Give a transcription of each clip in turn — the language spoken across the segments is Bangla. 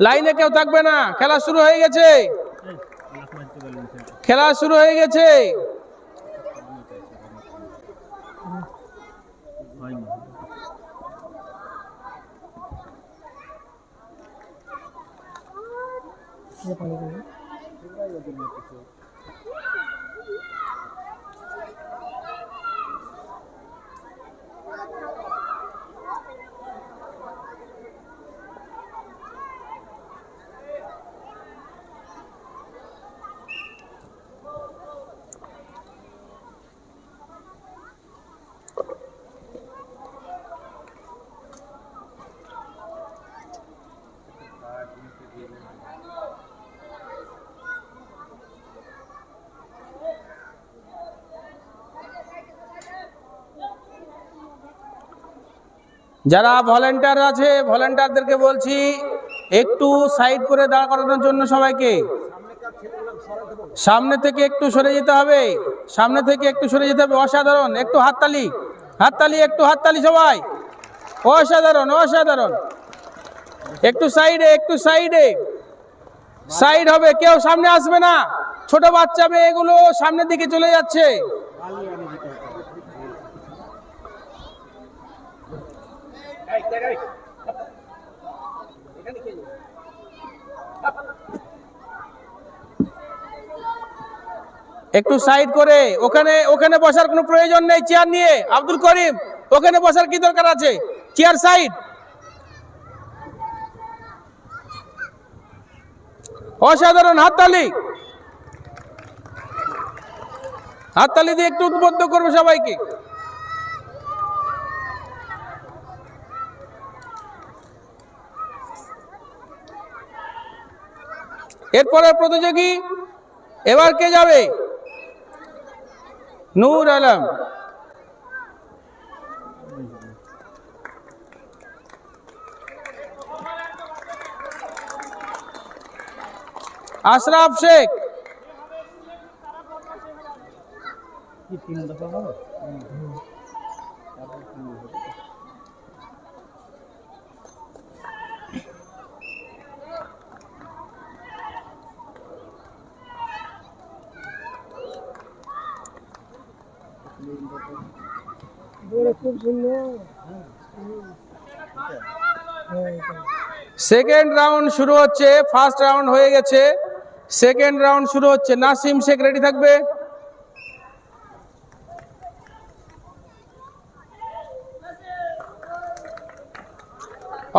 লাইনে কেউ থাকবে না। খেলা শুরু হয়ে গেছে। খেলা শুরু হয়ে গেছে। যারা ভলেন্টিয়ার আছে ভলেন্টিয়ারদেরকে বলছি, একটু সাইড করে দাঁড় করানোর জন্য সবাইকে। সামনে থেকে একটু সরে যেতে হবে। সামনে থেকে একটু সরে যেতে হবে। অসাধারণ, একটু হাততালি। হাততালি, একটু হাততালি সবাই। অসাধারণ অসাধারণ। একটু সাইডে একটু সাইডে সাইড হবে, কেউ সামনে আসবে না। ছোট বাচ্চা মেয়ে এগুলো সামনের দিকে চলে যাচ্ছে। একটু সাইড করে, ওখানে ওখানে বসার কোনো প্রয়োজন নেই চেয়ার নিয়ে, আব্দুল করিম, ওখানে বসার কি দরকার আছে? Chair side. অসাধারণ হাততালি। হাততালি দিয়ে একটু উদ্বুদ্ধ করবে সবাইকে। এরপরে প্রতিযোগী এবার কে যাবে? নূর আলম। আশরাফ শেখ। সেকেন্ড রাউন্ড শুরু হচ্ছে, ফার্স্ট রাউন্ড হয়ে গেছে। সেকেন্ড রাউন্ড শুরু হচ্ছে। নাসিম শেখ রেডি থাকবে?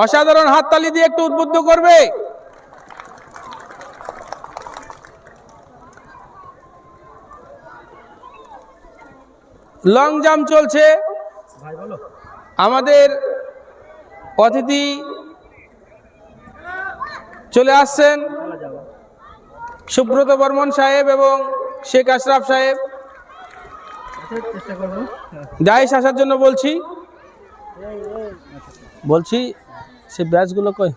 অসাধারণ হাততালি দিয়ে একটু উদ্বুদ্ধ করবে। লং জাম্প চলছে। আমাদের অতিথি চলে আসছেন সুব্রত বর্মন সাহেব এবং শেখ আশরাফ সাহেব। দায়স আসার জন্য বলছি। বলছি সে ব্যাচগুলো কই?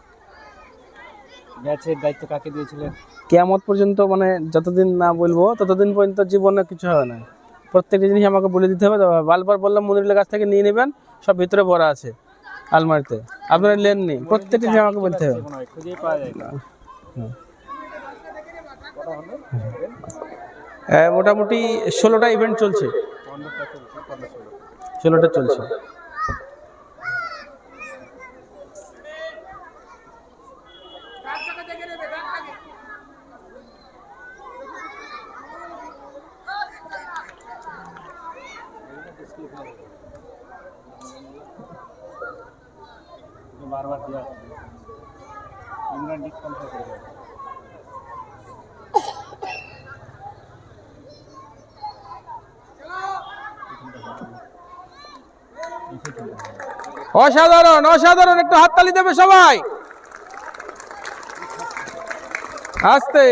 ম্যাচের দায়িত্ব কাকে দিয়েছিলেন? কেয়ামত পর্যন্ত মানে যতদিন না বলব ততদিন পর্যন্ত জীবনে কিছু হবে না প্রত্যেকটা জিনিস আমাকে বলে দিতে হবে বারবার বললাম মনিরুলের কাছ থেকে নিয়ে নেবেন, সব ভিতরে ভরা আছে আলমারিতে। আপনারা নেই প্রত্যেকটা জিনিস আমাকে বলতে হবে। হয়, মোটামুটি ষোলোটা ইভেন্ট চলছে। ষোলোটা চলছে। বারবার দেওয়া আছে ইমরান ডিসকাউন্ট করে দেয় অসাধারণ অসাধারণ, একটু হাততালি দেবে সবাই। আস্তে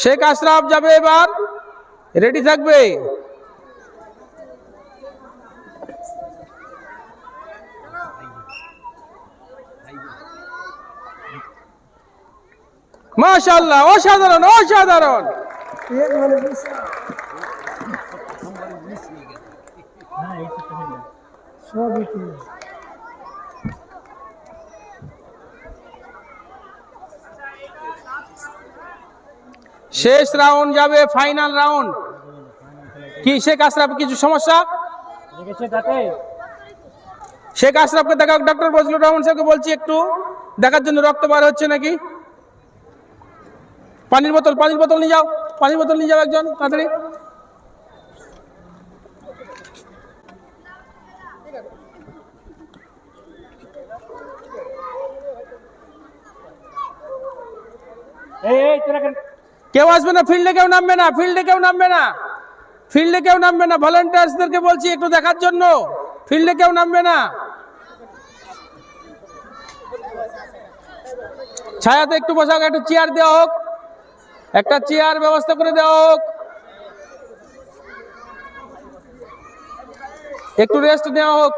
শেখ আশরাফ যাবে এবার। রেডি থাকবে? মাশাআল্লাহ, অসাধারণ অসাধারণ। শেষ রাউন্ড যাবে, ফাইনাল রাউন্ড। কি, শেখ আশরাফ, কিছু সমস্যা? শেখ আশরাফকে দেখা ডক্টর বজলুর রহমান সাহেবকে বলছি একটু। দেখার জন্য রক্ত বার হচ্ছে নাকি? পানির বোতল পানির বোতল নিয়ে যাও। পানির বোতল নিয়ে যাও একজন তাড়াতাড়ি। কেউ আসবে না ফিল্ডে কেউ নামবে না ফিল্ডে কেউ নামবে না। ফিল্ডে কেউ নামবে না ভলেন্টিয়ার্সদেরকে বলছি একটু দেখার জন্য। ফিল্ডে কেউ নামবে না। ছায়াতে একটু বসা হোক একটা চেয়ার দেওয়া হোক। একটা চেয়ার ব্যবস্থা করে দেওয়া হোক। একটু রেস্ট নেওয়া হোক।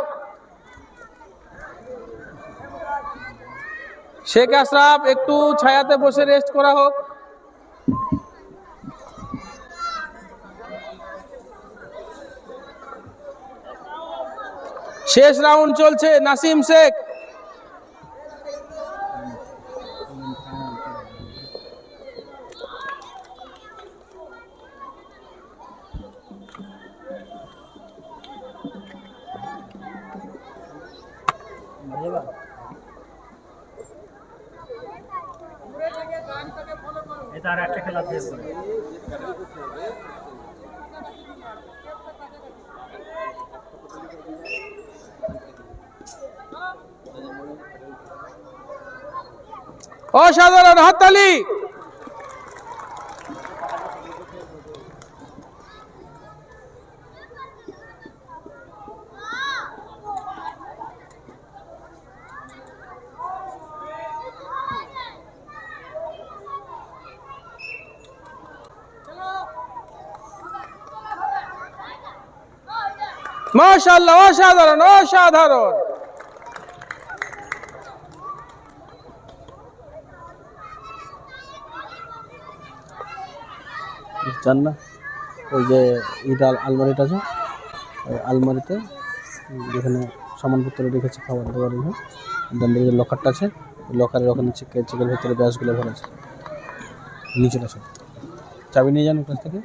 শেখ আশরাফ একটু ছায়াতে বসে রেস্ট করা হোক। শেষ রাউন্ড চলছে, নাসিম শেখ। অসাধারণ হাততালি! মাশাআল্লাহ অসাধারণ অসাধারণ! জান না? ওই যে ইটা আলমারিটা আছে আলমারিতে যেখানে সামানপত্র রেখেছে খাবার দাবার দিকে যে লকারটা আছে, লকারের ওখানে চিকেন চেকের ভেতরে ব্যাসগুলো ভরা আছে। নিচে আছে। চাবি নিয়ে যান কাছ থেকে।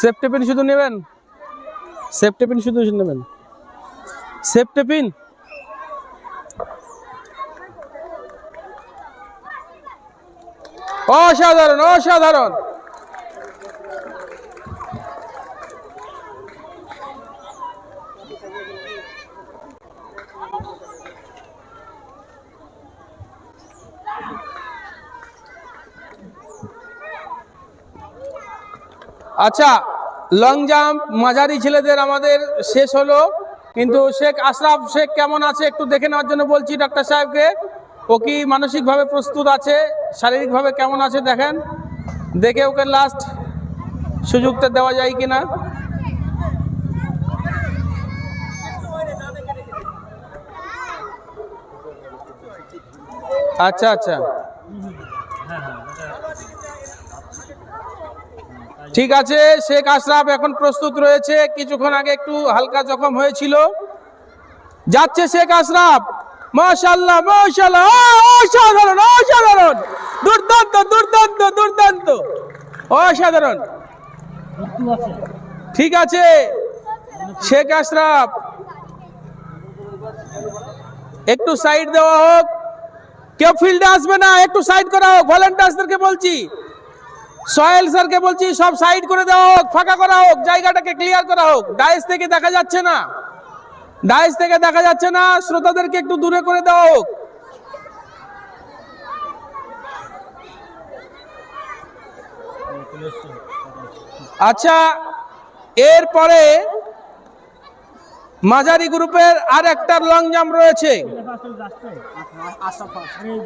সেফটি শুধু নেবেন? সেফটি পিন শুধু নেবেন? সেফটি পিন অসাধারণ অসাধারণ। আচ্ছা লং জাম্প মাঝারি ছেলেদের আমাদের শেষ হলো। কিন্তু শেখ আশরাফ, শেখ কেমন আছে একটু দেখে নেওয়ার জন্য বলছি ডাক্তার সাহেবকে। ও কি মানসিকভাবে প্রস্তুত আছে? শারীরিকভাবে কেমন আছে দেখেন। দেখে ওকে লাস্ট সুযোগটা দেওয়া যায় কি না আচ্ছা আচ্ছা। ঠিক আছে, শেখ আশরাফ এখন প্রস্তুত রয়েছে। কিছুক্ষণ আগে একটু হালকা জখম হয়েছিল। যাচ্ছে শেখ আশরাফ। মাশাল্লাহ মাশাল্লাহ অসাধারণ অসাধারণ। দুর্দান্ত দুর্দান্ত দুর্দান্ত। অসাধারণ। ঠিক আছে, শেখ আশরাফ। একটু সাইড দেওয়া হোক। কেউ ফিল্ডে আসবে না, একটু সাইড করা হোক। ভলেন্টিয়ার্সদেরকে বলছি। সোহেল স্যারকে বলছি, সব সাইড করে দেওয়া হোক, ফাঁকা করা হোক, জায়গাটাকে ক্লিয়ার করা হোক। ডাইস থেকে দেখা যাচ্ছে না। ডাইস থেকে দেখা যাচ্ছে না, শ্রোতাদেরকে একটু দূরে করে দেওয়া হোক। আচ্ছা এরপরে মাঝারি গ্রুপের আর একটা লং জাম্প রয়েছে।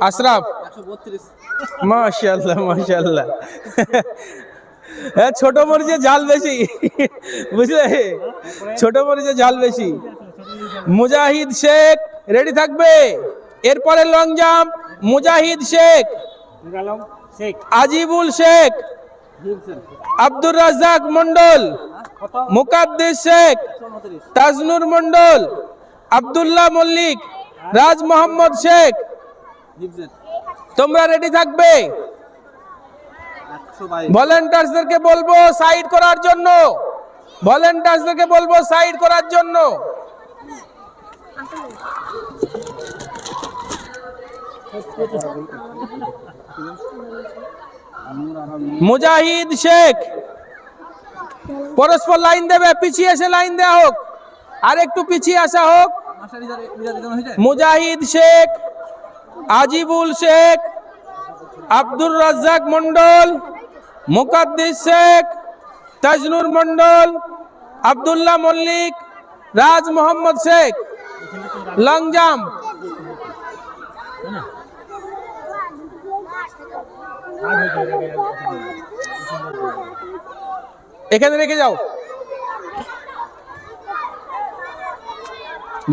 আশরাফ মাশাল্লাহ মাশাল্লাহ হ্যাঁ ছোট মরিচে ঝাল বেশি। বুঝলে? ছোট মরিচে ঝাল বেশি। মুজাহিদ শেখ রেডি থাকবে? এরপরে লং জাম্প মুজাহিদ শেখ। শেখ। আজিবুল শেখ। আব্দুর রাজ্জাক মন্ডল মুকাদ্দিস শেখ। তাজনুর মন্ডল আব্দুল্লাহ মল্লিক। রাজ মোহাম্মদ শেখ, তোমরা রেডি থাকবে? ভলেন্টার্সদেরকে বলব সাইড করার জন্য। ভলেন্টার্সদেরকে বলব সাইড করার জন্য। মুজাহিদ শেখ, পরস্পর লাইন দেবে, পিছিয়ে এসে লাইন দেওয়া হোক। আর একটু পিছিয়ে আসা হোক। মুজাহিদ শেখ, আজিবুল শেখ, আব্দুর রাজ্জাক মন্ডল মুকাদ্দিস শেখ, তাজনুর মন্ডল আব্দুল্লাহ মল্লিক, রাজ মোহাম্মদ শেখ। Long jump. এখানে রেখে যাও।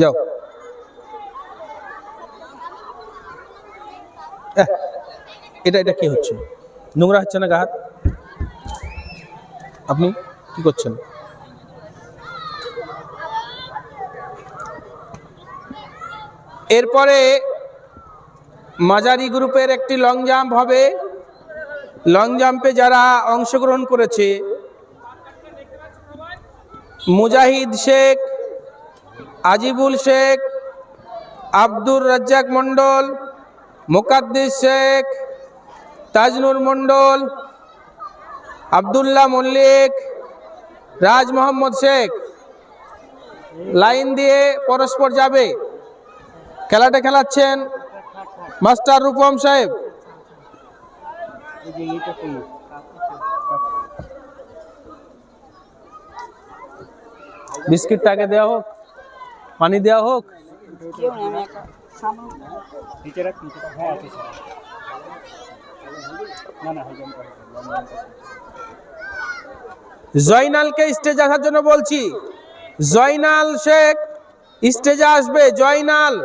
যাও। এটা এটা কি হচ্ছে? নোংরা হচ্ছে না গা হাত? আপনি কি করছেন? এরপরে মাঝারি গ্রুপের একটি লং জাম্প হবে। লং জাম্পে যারা অংশগ্রহণ করেছে, মুজাহিদ শেখ আজিবুল শেখ, আব্দুর রাজ্জাক মন্ডল মুকাদ্দিস শেখ, তাজনুর মন্ডল আব্দুল্লাহ মল্লিক, রাজ মোহাম্মদ শেখ। লাইন দিয়ে পরস্পর যাবে। খেলাটা খেলাচ্ছেন মাস্টার রূপম সাহেব। এই যে এইটা কি বিস্কিটটা আগে দেওয়া হোক। পানি দেওয়া হোক। জয়নালকে স্টেজ আসার জন্য বলছি, জয়নাল শেখ স্টেজে আসবে, জয়নাল।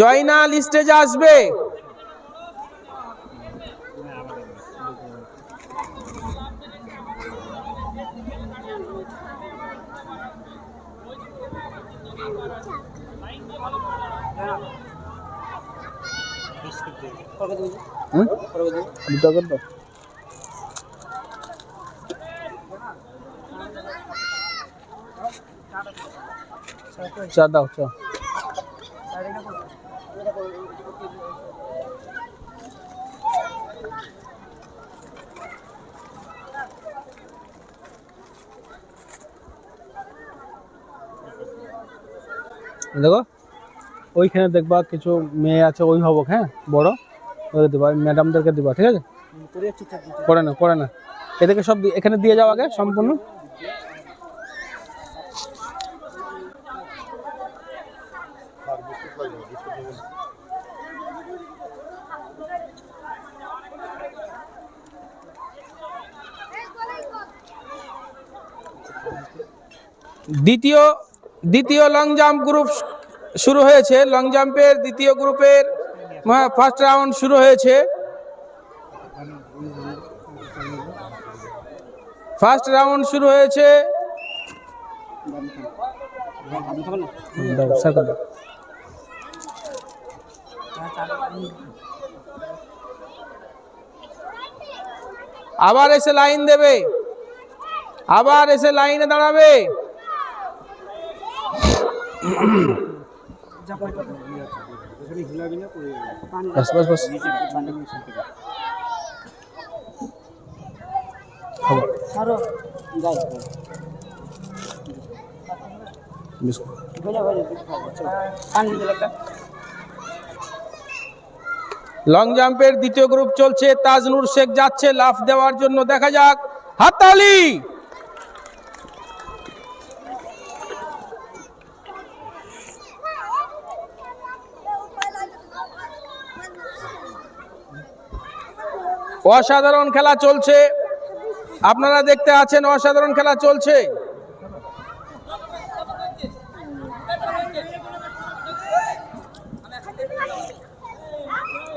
জয়নাল স্টেজে আসবে। হুম? দুটো করে দাও। চা দাও চা দেখো ওইখানে দেখবা কিছু মেয়ে আছে অভিভাবক হ্যাঁ বড় ওদের দিবা ম্যাডামদেরকে দিবা, ঠিক আছে? পড়ে না পড়ে না এদেরকে সব এখানে দিয়ে যাও আগে, সম্পূর্ণ। দ্বিতীয় দ্বিতীয় লং জাম্প গ্রুপ শুরু হয়েছে। লং জাম্পের দ্বিতীয় গ্রুপের ফার্স্ট রাউন্ড শুরু হয়েছে। ফার্স্ট রাউন্ড শুরু হয়েছে। আবার এসে লাইন দেবে। আবার এসে লাইনে দাঁড়াবে। বাস বাস বাস। লং জাম্পের দ্বিতীয় গ্রুপ চলছে তাজনুর শেখ যাচ্ছে লাফ দেওয়ার জন্য দেখা যাক। হাততালি! অসাধারণ খেলা চলছে। আপনারা দেখতে আছেন অসাধারণ খেলা চলছে।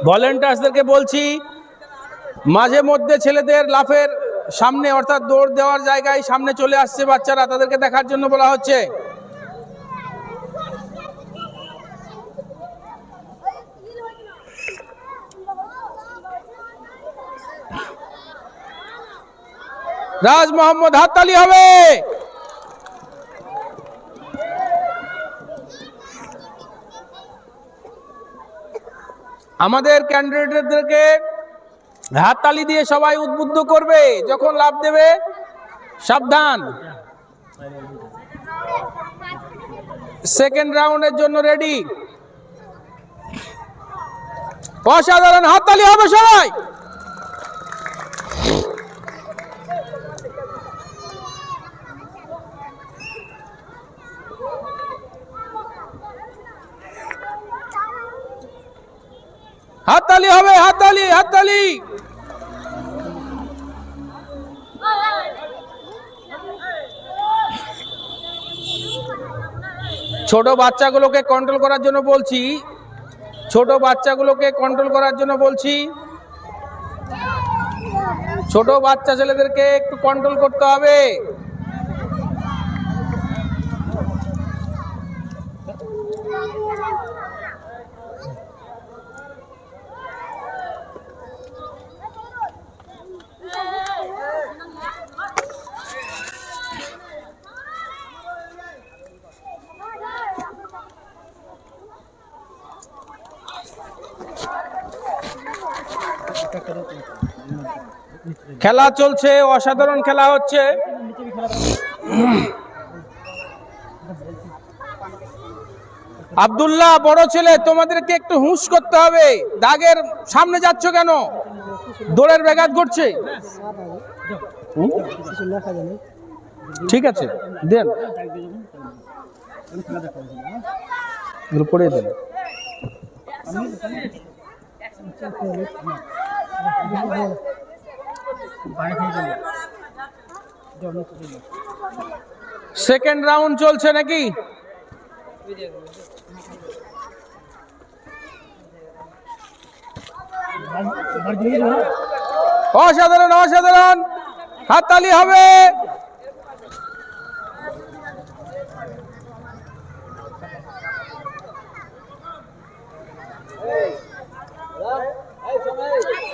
ভলেন্টার্সদেরকে বলছি, মাঝে মধ্যে ছেলেদের লাফের সামনে অর্থাৎ দৌড় দেওয়ার জায়গায় সামনে চলে আসছে বাচ্চারা। তাদেরকে দেখার জন্য বলা হচ্ছে। রাজ মোহাম্মদ হাততালি হবে। আমাদের ক্যান্ডিডেটদেরকে হাততালি দিয়ে সবাই উদ্বুদ্ধ করবে, যখন লাভ দেবে, সাবধান। সেকেন্ড রাউন্ডের জন্য রেডি। অসাধারণ হাততালি হবে সবাই। হাততালি হবে, হাততালি হাততালি। ছোট বাচ্চাগুলোকে কন্ট্রোল করার জন্য বলছি, ছোট বাচ্চাগুলোকে কন্ট্রোল করার জন্য বলছি, ছোট বাচ্চা ছেলেদেরকে একটু কন্ট্রোল করতে হবে। খেলা চলছে, অসাধারণ খেলা হচ্ছে। আব্দুল্লাহ, বড় ছেলে, তোমাদেরকে একটু হুঁশ করতে হবে। দাগের সামনে যাচ্ছ কেন? দৌড়ের ব্যাঘাত ঘটছে। ঠিক আছে, দেন। দেন। সেকেন্ড রাউন্ড চলছে নাকি? অসাধারণ অসাধারণ। হাততালি হবে।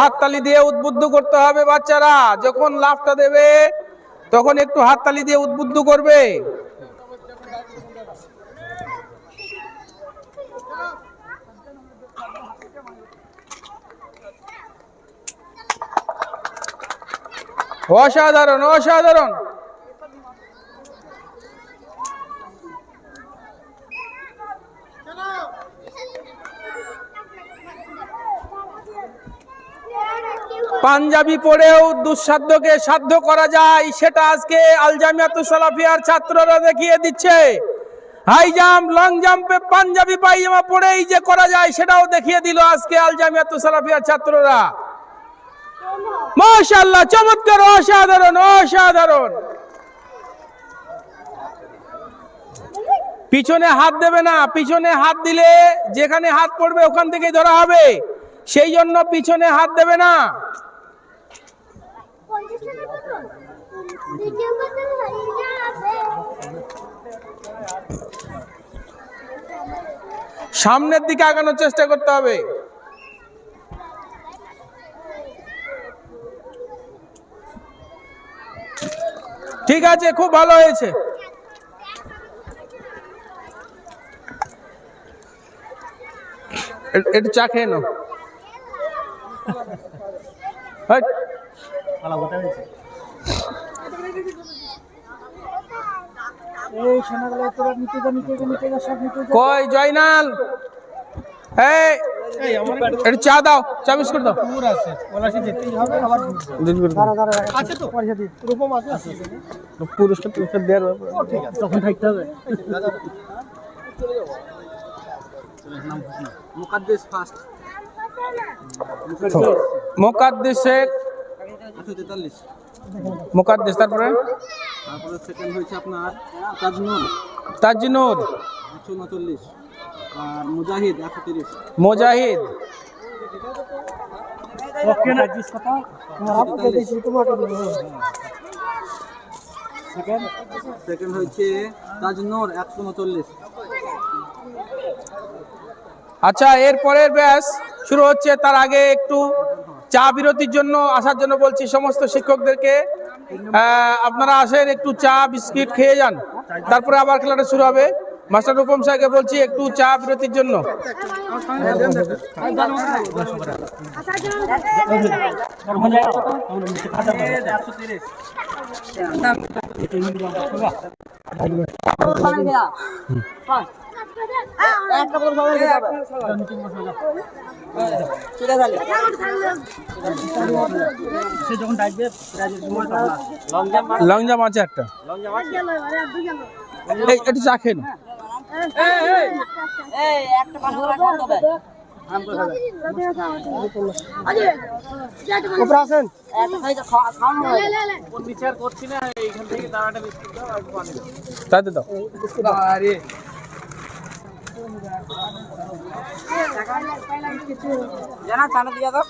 হাততালি দিয়ে উদ্বুদ্ধ করতে হবে বাচ্চারা। যখন লাভটা দেবে, তখন একটু হাততালি দিয়ে উদ্বুদ্ধ করবে। অসাধারণ অসাধারণ। পাঞ্জাবি পরেও দুঃসাধ্যকে সাধ্য করা যায়, সেটা আজকে আলজামিয়াতু সালাফিয়ার ছাত্ররা দেখিয়ে দিচ্ছে। হাই জাম্প, লং জাম্পে পাঞ্জাবি পাইজামা পরেই যে করা যায়, সেটাও দেখিয়ে দিল আজকে আলজামিয়াতু সালাফিয়ার ছাত্ররা। মাশাআল্লাহ, চমৎকার, অসাধারণ অসাধারণ। পিছনে হাত দেবে না, পিছনে হাত দিলে যেখানে হাত পড়বে ওখান থেকে ধরা হবে। সেই জন্য পিছনে হাত দেবে না ভিডিও করতে হারিয়ে যাবে সামনের দিকে আগানোর চেষ্টা করতে হবে। ঠিক আছে খুব ভালো হয়েছে। একটু চা খেয়ে নাও। কই জয়নাল? এই একটু চা দাও চা বিস্কুট দাও। তখন থাকতে হবে। মুকাদ্দেস শেখ। মোকাদ্দেস তারপরে? তারপরে সেকেন্ড হয়েছে আপনার তাজনুর তাজনুর। একশো উনচল্লিশ আর মুজাহিদ একশো তিরিশ মোজাহিদ সেকেন্ড হয়েছে তাজনুর একশো উনচল্লিশ। আচ্ছা এরপরের ব্যাস শুরু হচ্ছে তার আগে একটু চা বিরতির জন্য আসার জন্য বলছি সমস্ত শিক্ষকদেরকে আপনারা আসেন একটু চা বিস্কিট খেয়ে যান। তারপরে আবার খেলাটা শুরু হবে। মাস্টার রূপম সাহেবকে বলছি একটু চা বিরতির জন্য। লং জাম্প আছে একটা একটু চা খেয়ে নাও। তাতে জানা চানা দিয়া দাও।